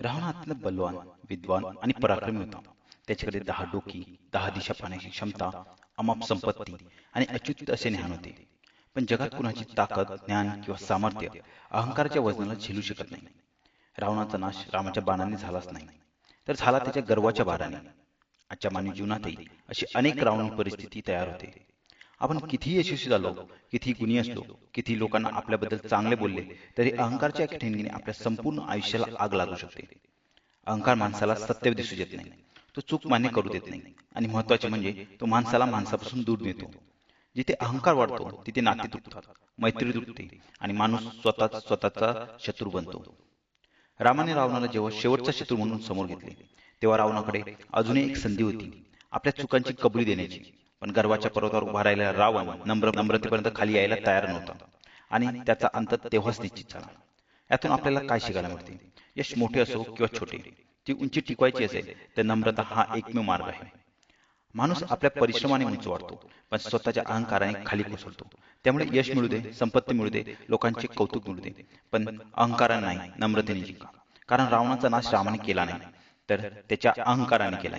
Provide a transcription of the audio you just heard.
रावण अत्यंत बलवान विद्वान आणि पराक्रमी होता. त्याच्याकडे दहा डोकी दहा दिशा पाहण्याची क्षमता अमाप संपत्ती आणि अच्युत असे ज्ञान होते. पण जगात कुणाची ताकद ज्ञान किंवा सामर्थ्य अहंकाराच्या वजनाला झेलू शकत नाही. रावणाचा नाश रामाच्या बाणाने झालाच नाही. तर झाला त्याच्या गर्वाच्या भाराने आजच्या मानवी जीवनातही अशी अनेक रावणी परिस्थिती तयार होते. आपण कितीही यशस्वी झालो कितीही गुणी असलो किती लोकांना आपल्याबद्दल चांगले बोलले तरी अहंकारच्या एका ठिणगीने आपल्या संपूर्ण आयुष्याला आग लागू शकते. अहंकार माणसाला सत्य दिसू देत नाही. तो चूक मान्य करू देत नाही. आणि महत्त्वाचे म्हणजे तो माणसाला माणसापासून दूर नेतो. जिथे अहंकार वाढतो तिथे नाते तुटतात. मैत्री तुटते आणि माणूस स्वतःच स्वतःचा शत्रू बनतो. रामाने रावणाला जेव्हा शेवटचा शत्रू म्हणून समोर घेतले तेव्हा रावणाकडे अजूनही एक संधी होती आपल्या चुकांची कबुली देण्याची पण गर्वाच्या पर्वतावर उभा राहिलेला रावण नम्र नम्रतेपर्यंत खाली यायला तयार नव्हता. आणि त्याचा अंत तेव्हाच निश्चित झाला. यातून आपल्याला काय शिकायला मिळते? यश मोठे असो किंवा छोटे ती उंची टिकवायची असेल तर नम्रता हा एकमेव मार्ग आहे. माणूस आपल्या परिश्रमाने उंच वाढतो पण स्वतःच्या अहंकाराने खाली कोसळतो. त्यामुळे यश मिळू दे संपत्ती मिळू दे लोकांचे कौतुक मिळू दे. पण अहंकाराने नाही नम्रतेने जिंका. कारण रावणाचा नाश रामाने केला नाही तर त्याच्या अहंकाराने केला